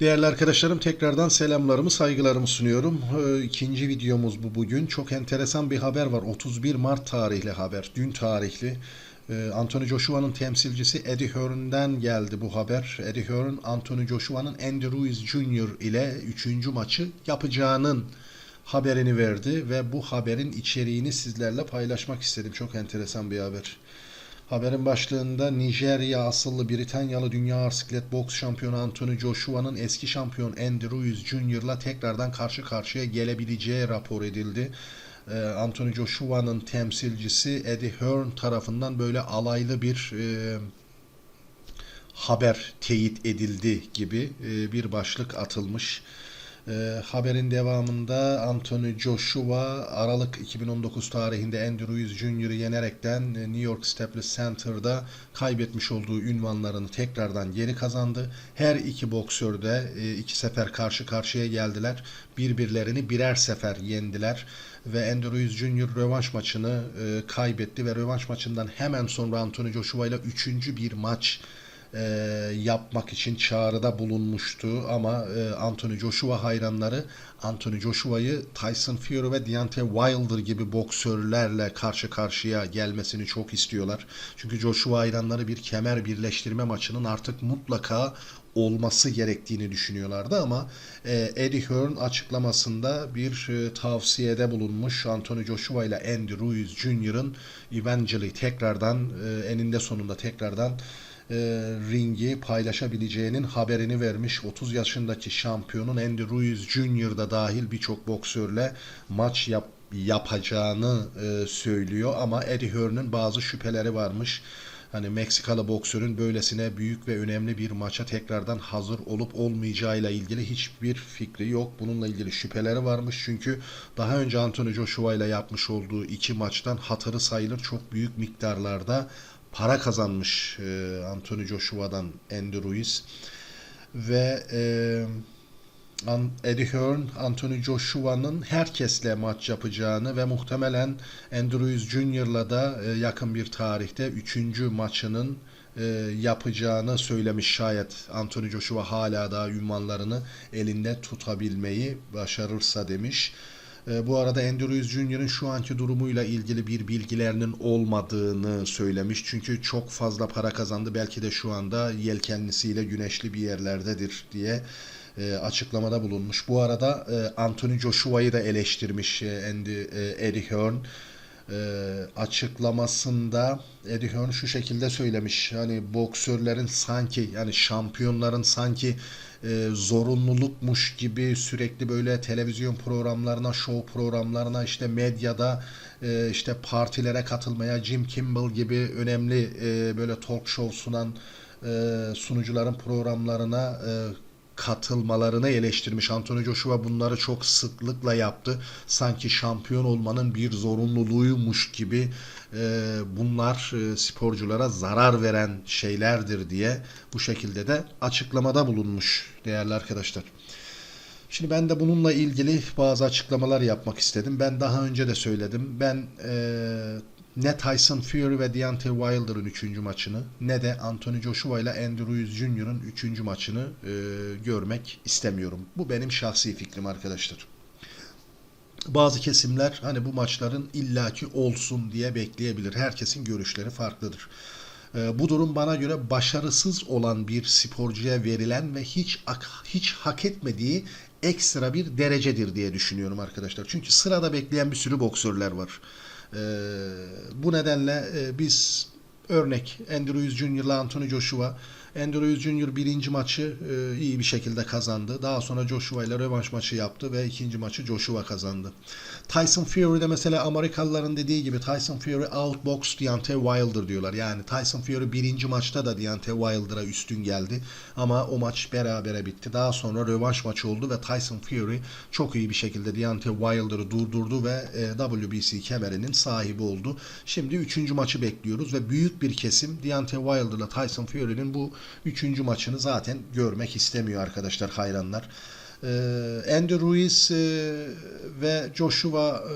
Değerli arkadaşlarım tekrardan selamlarımı, saygılarımı sunuyorum. Ee, İkinci videomuz bu bugün. Çok enteresan bir haber var. 31 Mart tarihli haber. Dün tarihli. Ee, Anthony Joshua'nın temsilcisi Eddie Hearn'den geldi bu haber. Eddie Hearn, Anthony Joshua'nın Andy Ruiz Jr. ile 3. maçı yapacağının haberini verdi ve bu haberin içeriğini sizlerle paylaşmak istedim. Çok enteresan bir haber. Haberin başlığında Nijerya asıllı Britanyalı Dünya Arsiklet Boks Şampiyonu Anthony Joshua'nın eski şampiyon Andy Ruiz Jr.'la tekrardan karşı karşıya gelebileceği rapor edildi. Ee, Anthony Joshua'nın temsilcisi Eddie Hearn tarafından böyle alaylı bir e, haber teyit edildi gibi e, bir başlık atılmış. E, haberin devamında Anthony Joshua Aralık 2019 tarihinde Andy Ruiz Jr.'ı yenerekten e, New York Staples Center'da kaybetmiş olduğu ünvanlarını tekrardan geri kazandı. Her iki boksör de e, iki sefer karşı karşıya geldiler. Birbirlerini birer sefer yendiler ve Andy Ruiz Jr. rövanş maçını e, kaybetti ve rövanş maçından hemen sonra Anthony Joshua ile üçüncü bir maç e, yapmak için çağrıda bulunmuştu ama e, Anthony Joshua hayranları Anthony Joshua'yı Tyson Fury ve Deontay Wilder gibi boksörlerle karşı karşıya gelmesini çok istiyorlar. Çünkü Joshua hayranları bir kemer birleştirme maçının artık mutlaka olması gerektiğini düşünüyorlardı ama e, Eddie Hearn açıklamasında bir e, tavsiyede bulunmuş Anthony Joshua ile Andy Ruiz Jr.'ın eventually tekrardan e, eninde sonunda tekrardan e, ringi paylaşabileceğinin haberini vermiş. 30 yaşındaki şampiyonun Andy Ruiz Jr. da dahil birçok boksörle maç yap, yapacağını e, söylüyor ama Eddie Hearn'ın bazı şüpheleri varmış. Hani Meksikalı boksörün böylesine büyük ve önemli bir maça tekrardan hazır olup olmayacağıyla ilgili hiçbir fikri yok. Bununla ilgili şüpheleri varmış çünkü daha önce Anthony Joshua ile yapmış olduğu iki maçtan hatırı sayılır çok büyük miktarlarda para kazanmış e, Anthony Joshua'dan Andy Ruiz ve e, Eddie Hearn, Anthony Joshua'nın herkesle maç yapacağını ve muhtemelen Andy Ruiz Jr.'la da e, yakın bir tarihte üçüncü maçının e, yapacağını söylemiş şayet Anthony Joshua hala daha ünvanlarını elinde tutabilmeyi başarırsa demiş. E, bu arada Andy Ruiz Jr.'ın şu anki durumuyla ilgili bir bilgilerinin olmadığını söylemiş. Çünkü çok fazla para kazandı. Belki de şu anda yelkenlisiyle güneşli bir yerlerdedir diye e, açıklamada bulunmuş. Bu arada e, Anthony Joshua'yı da eleştirmiş e, Andy, e, Eddie Hearn. E, açıklamasında Eddie Hearn şu şekilde söylemiş. Hani boksörlerin sanki yani şampiyonların sanki e, zorunlulukmuş gibi sürekli böyle televizyon programlarına, show programlarına, işte medyada e, işte partilere katılmaya, Jim Kimmel gibi önemli e, böyle talk show sunan e, sunucuların programlarına e, katılmalarını eleştirmiş. Anthony Joshua bunları çok sıklıkla yaptı. Sanki şampiyon olmanın bir zorunluluğuymuş gibi e, bunlar e, sporculara zarar veren şeylerdir diye bu şekilde de açıklamada bulunmuş değerli arkadaşlar. Şimdi ben de bununla ilgili bazı açıklamalar yapmak istedim. Ben daha önce de söyledim. Ben e, ne Tyson Fury ve Deontay Wilder'ın 3. maçını ne de Anthony Joshua ile Andy Ruiz Jr.'ın 3. maçını e, görmek istemiyorum. Bu benim şahsi fikrim arkadaşlar. Bazı kesimler hani bu maçların illaki olsun diye bekleyebilir. Herkesin görüşleri farklıdır. E, bu durum bana göre başarısız olan bir sporcuya verilen ve hiç hiç hak etmediği ekstra bir derecedir diye düşünüyorum arkadaşlar. Çünkü sırada bekleyen bir sürü boksörler var. Ee, bu nedenle e, biz örnek Jr. ile Anthony Joshua Ruiz Jr. birinci maçı e, iyi bir şekilde kazandı. Daha sonra Joshua ile rövanş maçı yaptı ve ikinci maçı Joshua kazandı. Tyson Fury'de mesela Amerikalıların dediği gibi Tyson Fury outbox Deontay Wilder diyorlar. Yani Tyson Fury birinci maçta da Deontay Wilder'a üstün geldi. Ama o maç berabere bitti. Daha sonra rövanş maçı oldu ve Tyson Fury çok iyi bir şekilde Deontay Wilder'ı durdurdu ve e, WBC kemerinin sahibi oldu. Şimdi üçüncü maçı bekliyoruz ve büyük bir kesim Deontay Wilder'la Tyson Fury'nin bu üçüncü maçını zaten görmek istemiyor arkadaşlar hayranlar. Ee, Andy Ruiz e, ve Joshua e,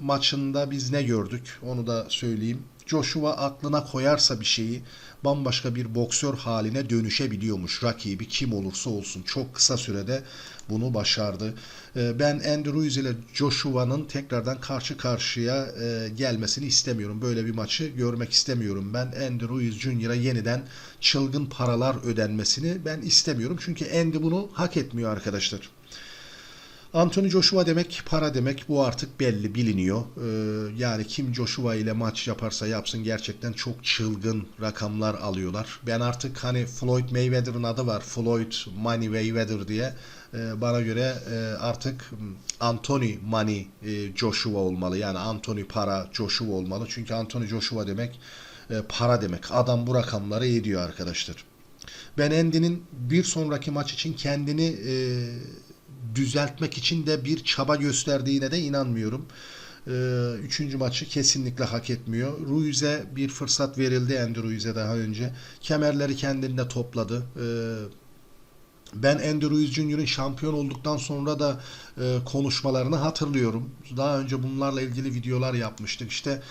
maçında biz ne gördük onu da söyleyeyim. Joshua aklına koyarsa bir şeyi bambaşka bir boksör haline dönüşebiliyormuş. Rakibi kim olursa olsun çok kısa sürede bunu başardı. Ee, Ben Andy Ruiz ile Joshua'nın tekrardan karşı karşıya e, gelmesini istemiyorum. Böyle bir maçı görmek istemiyorum. Ben Andy Ruiz Jr.'a yeniden çılgın paralar ödenmesini ben istemiyorum. Çünkü Andy bunu hak etmiyor arkadaşlar. Anthony Joshua demek para demek bu artık belli biliniyor. Ee, yani kim Joshua ile maç yaparsa yapsın gerçekten çok çılgın rakamlar alıyorlar. Ben artık hani Floyd Mayweather'ın adı var Floyd Money Mayweather diye. Ee, bana göre e, artık Anthony Money e, Joshua olmalı. Yani Anthony para Joshua olmalı. Çünkü Anthony Joshua demek e, para demek. Adam bu rakamları ediyor arkadaşlar. Ben Andy'nin bir sonraki maç için kendini e, düzeltmek için de bir çaba gösterdiğine de inanmıyorum. Ee, Üçüncü maçı kesinlikle hak etmiyor. Ruiz'e bir fırsat verildi Andy Ruiz'e daha önce. Kemerleri kendinde topladı. Ee, ben Andy Ruiz Jr.'ın şampiyon olduktan sonra da e, konuşmalarını hatırlıyorum. Daha önce bunlarla ilgili videolar yapmıştık. İşte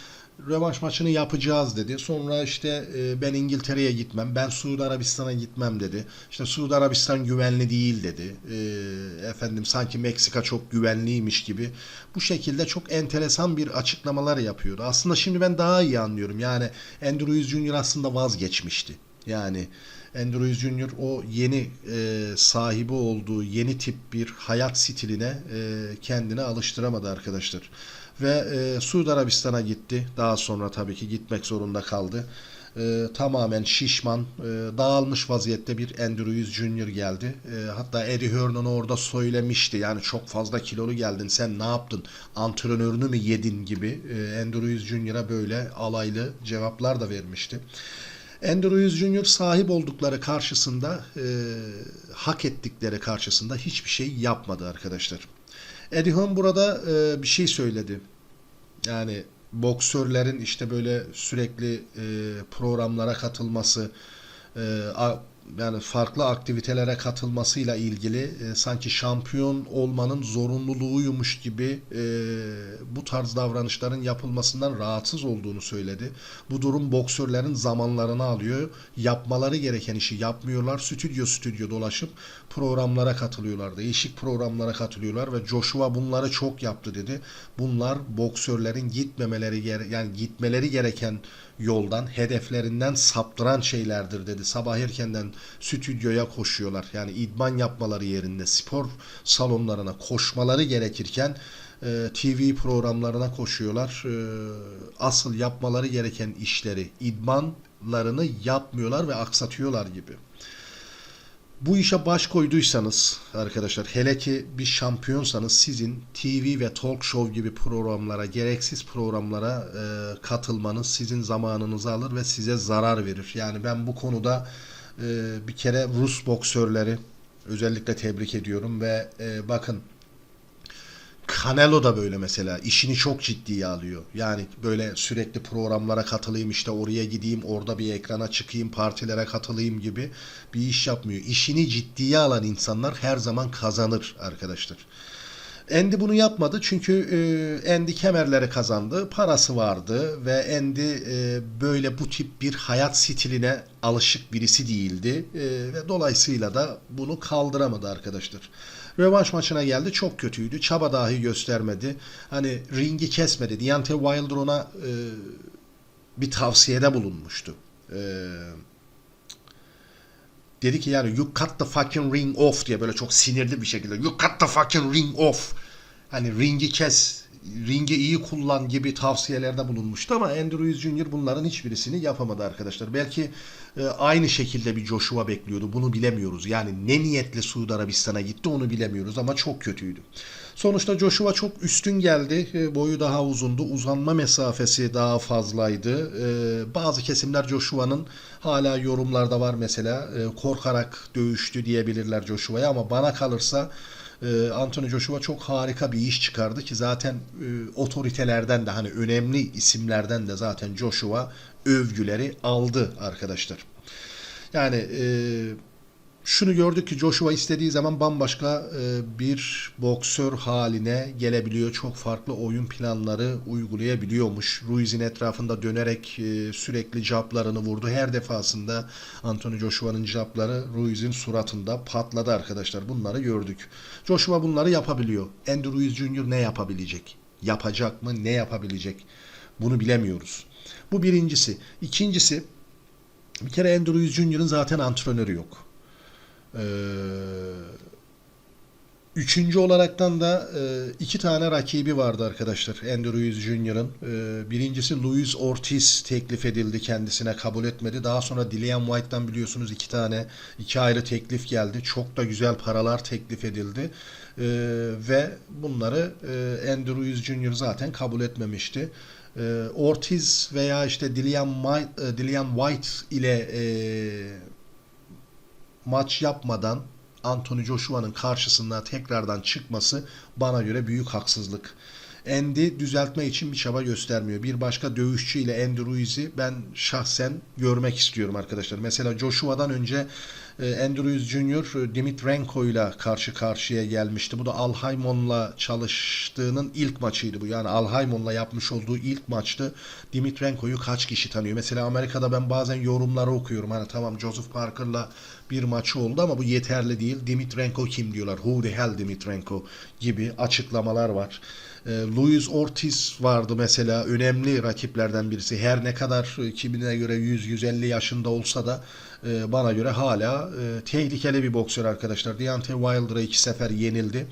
rövanş maçını yapacağız dedi. Sonra işte e, ben İngiltere'ye gitmem, ben Suudi Arabistan'a gitmem dedi. İşte Suudi Arabistan güvenli değil dedi. E, efendim sanki Meksika çok güvenliymiş gibi. Bu şekilde çok enteresan bir açıklamalar yapıyordu. Aslında şimdi ben daha iyi anlıyorum. Yani Ruiz Jr. aslında vazgeçmişti. Yani Ruiz Jr. o yeni e, sahibi olduğu yeni tip bir hayat stiline e, kendini alıştıramadı arkadaşlar. Ve e, Suudi Arabistan'a gitti. Daha sonra tabii ki gitmek zorunda kaldı. E, tamamen şişman, e, dağılmış vaziyette bir Andy Ruiz Jr. geldi. E, hatta Eddie Hearn'ın orada söylemişti. Yani çok fazla kilolu geldin. Sen ne yaptın? Antrenörünü mü yedin gibi. E, Andy Ruiz Jr.'a böyle alaylı cevaplar da vermişti. Andy Ruiz Jr. sahip oldukları karşısında e, hak ettikleri karşısında hiçbir şey yapmadı arkadaşlar. Eddie Hearn burada e, bir şey söyledi. Yani boksörlerin işte böyle sürekli e, programlara katılması, e, yani farklı aktivitelere katılmasıyla ilgili e, sanki şampiyon olmanın zorunluluğuymuş gibi e, bu tarz davranışların yapılmasından rahatsız olduğunu söyledi. Bu durum boksörlerin zamanlarını alıyor. Yapmaları gereken işi yapmıyorlar. Stüdyo stüdyo dolaşıp programlara katılıyorlar. Değişik programlara katılıyorlar ve Joshua bunları çok yaptı dedi. Bunlar boksörlerin gitmemeleri gere- yani gitmeleri gereken yoldan, hedeflerinden saptıran şeylerdir dedi. Sabah erkenden stüdyoya koşuyorlar. Yani idman yapmaları yerinde spor salonlarına koşmaları gerekirken e, TV programlarına koşuyorlar. E, asıl yapmaları gereken işleri, idmanlarını yapmıyorlar ve aksatıyorlar gibi. Bu işe baş koyduysanız arkadaşlar hele ki bir şampiyonsanız sizin TV ve talk show gibi programlara gereksiz programlara e, katılmanız sizin zamanınızı alır ve size zarar verir. Yani ben bu konuda e, bir kere Rus boksörleri özellikle tebrik ediyorum ve e, bakın Canelo da böyle mesela işini çok ciddiye alıyor. Yani böyle sürekli programlara katılayım işte oraya gideyim orada bir ekrana çıkayım partilere katılayım gibi bir iş yapmıyor. İşini ciddiye alan insanlar her zaman kazanır arkadaşlar. Andy bunu yapmadı çünkü e, Andy kemerleri kazandı, parası vardı ve Andy e, böyle bu tip bir hayat stiline alışık birisi değildi E, ve dolayısıyla da bunu kaldıramadı arkadaşlar. Rövanş maçına geldi çok kötüydü, çaba dahi göstermedi. Hani ringi kesmedi. Deontay Wilder ona e, bir tavsiyede bulunmuştu. E, dedi ki yani you cut the fucking ring off diye böyle çok sinirli bir şekilde you cut the fucking ring off. Hani ringi kes ringi iyi kullan gibi tavsiyelerde bulunmuştu ama Andy Ruiz Jr. bunların hiçbirisini yapamadı arkadaşlar. Belki e, aynı şekilde bir Joshua bekliyordu. Bunu bilemiyoruz. Yani ne niyetle Suudi Arabistan'a gitti onu bilemiyoruz ama çok kötüydü. Sonuçta Joshua çok üstün geldi. E, boyu daha uzundu. Uzanma mesafesi daha fazlaydı. E, bazı kesimler Joshua'nın hala yorumlarda var mesela e, korkarak dövüştü diyebilirler Joshua'ya ama bana kalırsa e, Anthony Joshua çok harika bir iş çıkardı ki zaten e, otoritelerden de hani önemli isimlerden de zaten Joshua övgüleri aldı arkadaşlar. Yani e, şunu gördük ki Joshua istediği zaman bambaşka e, bir boksör haline gelebiliyor. Çok farklı oyun planları uygulayabiliyormuş. Ruiz'in etrafında dönerek e, sürekli japlarını vurdu. Her defasında Anthony Joshua'nın japları Ruiz'in suratında patladı arkadaşlar. Bunları gördük. Joshua bunları yapabiliyor. Andy Ruiz Jr. ne yapabilecek? Yapacak mı? Ne yapabilecek? Bunu bilemiyoruz. Bu birincisi. İkincisi bir kere Andy Ruiz Jr.'ın zaten antrenörü yok. Ee, üçüncü olaraktan da e, iki tane rakibi vardı arkadaşlar Andy Ruiz Jr.'ın. Ee, birincisi Luis Ortiz teklif edildi kendisine kabul etmedi. Daha sonra Dillian White'dan biliyorsunuz iki tane iki ayrı teklif geldi. Çok da güzel paralar teklif edildi. Ee, ve bunları e, Andy Ruiz Jr. zaten kabul etmemişti. Ortiz veya işte Dillian e, White ile e, maç yapmadan Anthony Joshua'nın karşısına tekrardan çıkması bana göre büyük haksızlık. Andy düzeltme için bir çaba göstermiyor. Bir başka dövüşçü ile Andy Ruiz'i ben şahsen görmek istiyorum arkadaşlar. Mesela Joshua'dan önce e, Andy Ruiz Jr. e, Dimitrenko ile karşı karşıya gelmişti. Bu da Alhaymon'la çalıştığının ilk maçıydı bu. Yani Alhaymon'la yapmış olduğu ilk maçtı. Dimitrenko'yu kaç kişi tanıyor? Mesela Amerika'da ben bazen yorumları okuyorum. Hani tamam Joseph Parker'la bir maçı oldu ama bu yeterli değil. Dimitrenko kim diyorlar? Who the hell Dimitrenko gibi açıklamalar var. E, Luis Ortiz vardı mesela önemli rakiplerden birisi. Her ne kadar e, kimine göre 100-150 yaşında olsa da e, bana göre hala e, tehlikeli bir boksör arkadaşlar. Deontay Wilder'a iki sefer yenildi.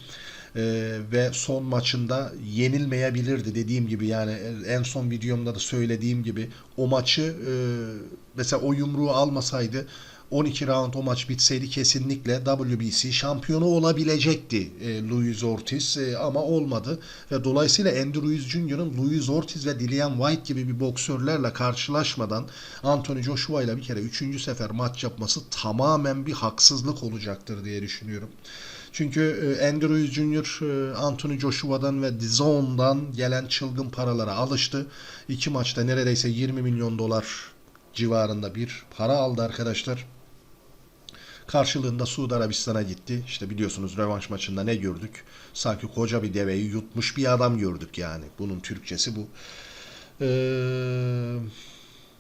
Ee, ve son maçında yenilmeyebilirdi dediğim gibi yani en son videomda da söylediğim gibi o maçı e, mesela o yumruğu almasaydı 12 round o maç bitseydi kesinlikle WBC şampiyonu olabilecekti e, Luis Ortiz e, ama olmadı ve dolayısıyla Andy Ruiz Jr.'ın Luis Ortiz ve Dillian White gibi bir boksörlerle karşılaşmadan Anthony Joshua ile bir kere 3. sefer maç yapması tamamen bir haksızlık olacaktır diye düşünüyorum. Çünkü e, Andy Ruiz Jr. e, Anthony Joshua'dan ve DAZN'dan gelen çılgın paralara alıştı. İki maçta neredeyse 20 milyon dolar civarında bir para aldı arkadaşlar. Karşılığında Suudi Arabistan'a gitti. İşte biliyorsunuz rövanş maçında ne gördük? Sanki koca bir deveyi yutmuş bir adam gördük yani. Bunun Türkçesi bu. Ee,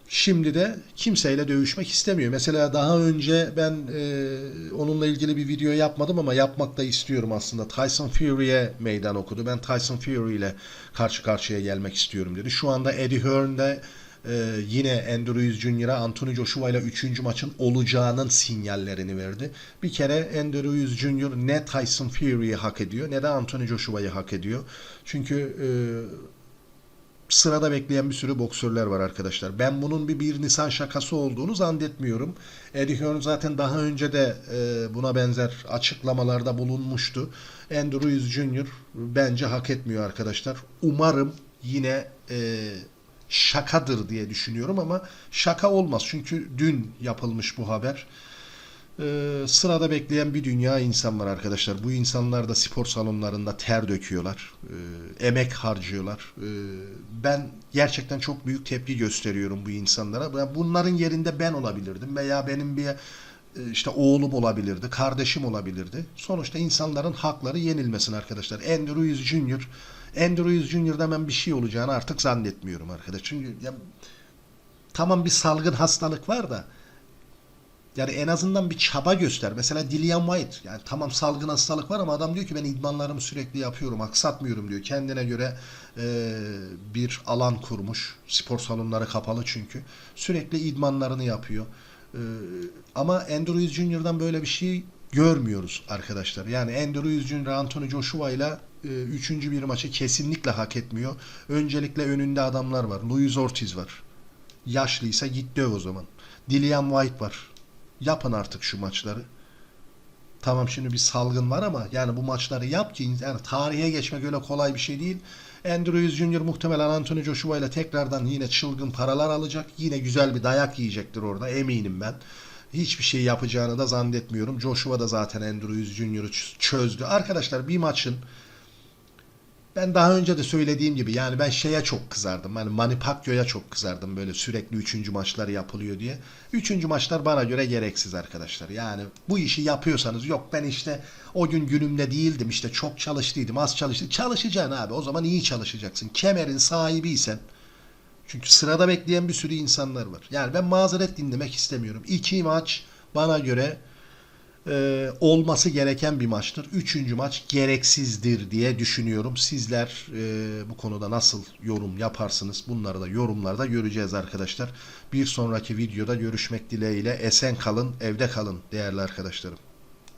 şimdi de kimseyle dövüşmek istemiyor. Mesela daha önce ben e, onunla ilgili bir video yapmadım ama yapmak da istiyorum aslında. Tyson Fury'e meydan okudu. Ben Tyson Fury ile karşı karşıya gelmek istiyorum dedi. Şu anda Eddie Hearn'de ee, yine Andrew Ruiz Jr.'a Anthony Joshua ile 3. maçın olacağının sinyallerini verdi. Bir kere Andrew Ruiz Jr. ne Tyson Fury'yi hak ediyor ne de Anthony Joshua'yı hak ediyor. Çünkü e, sırada bekleyen bir sürü boksörler var arkadaşlar. Ben bunun bir 1 Nisan şakası olduğunu zannetmiyorum. Eddie Hearn zaten daha önce de e, buna benzer açıklamalarda bulunmuştu. Andrew Ruiz Jr. bence hak etmiyor arkadaşlar. Umarım yine e, şakadır diye düşünüyorum ama şaka olmaz. Çünkü dün yapılmış bu haber. Ee, sırada bekleyen bir dünya insan var arkadaşlar. Bu insanlar da spor salonlarında ter döküyorlar. E, emek harcıyorlar. E, ben gerçekten çok büyük tepki gösteriyorum bu insanlara. Bunların yerinde ben olabilirdim veya benim bir işte oğlum olabilirdi, kardeşim olabilirdi. Sonuçta insanların hakları yenilmesin arkadaşlar. Andrew Ruiz Jr. Andrew Ruiz Jr.'da ben bir şey olacağını artık zannetmiyorum arkadaş. Çünkü ya, tamam bir salgın hastalık var da yani en azından bir çaba göster. Mesela Dillian White yani tamam salgın hastalık var ama adam diyor ki ben idmanlarımı sürekli yapıyorum, aksatmıyorum diyor. Kendine göre e, bir alan kurmuş. Spor salonları kapalı çünkü. Sürekli idmanlarını yapıyor. E, ama Andrew Ruiz Jr.'dan böyle bir şey görmüyoruz arkadaşlar. Yani Andrew Ruiz Jr. Anthony Joshua ile üçüncü bir maçı kesinlikle hak etmiyor. Öncelikle önünde adamlar var. Luis Ortiz var. Yaşlıysa git döv o zaman. Dillian White var. Yapın artık şu maçları. Tamam şimdi bir salgın var ama yani bu maçları yap ki yani tarihe geçmek öyle kolay bir şey değil. Andrew Ruiz Jr. muhtemelen Anthony Joshua ile tekrardan yine çılgın paralar alacak. Yine güzel bir dayak yiyecektir orada eminim ben hiçbir şey yapacağını da zannetmiyorum. Joshua da zaten Andrew Ruiz Jr.'ı çözdü. Arkadaşlar bir maçın Ben daha önce de söylediğim gibi yani ben şeye çok kızardım. Hani Manny Pacquiao'ya çok kızardım böyle sürekli üçüncü maçları yapılıyor diye. Üçüncü maçlar bana göre gereksiz arkadaşlar. Yani bu işi yapıyorsanız yok ben işte o gün günümde değildim işte çok çalıştıydım az çalıştım. Çalışacaksın abi o zaman iyi çalışacaksın. Kemerin sahibiysen çünkü sırada bekleyen bir sürü insanlar var. Yani ben mazeret dinlemek istemiyorum. İki maç bana göre e, olması gereken bir maçtır. Üçüncü maç gereksizdir diye düşünüyorum. Sizler e, bu konuda nasıl yorum yaparsınız? Bunları da yorumlarda göreceğiz arkadaşlar. Bir sonraki videoda görüşmek dileğiyle esen kalın, evde kalın değerli arkadaşlarım.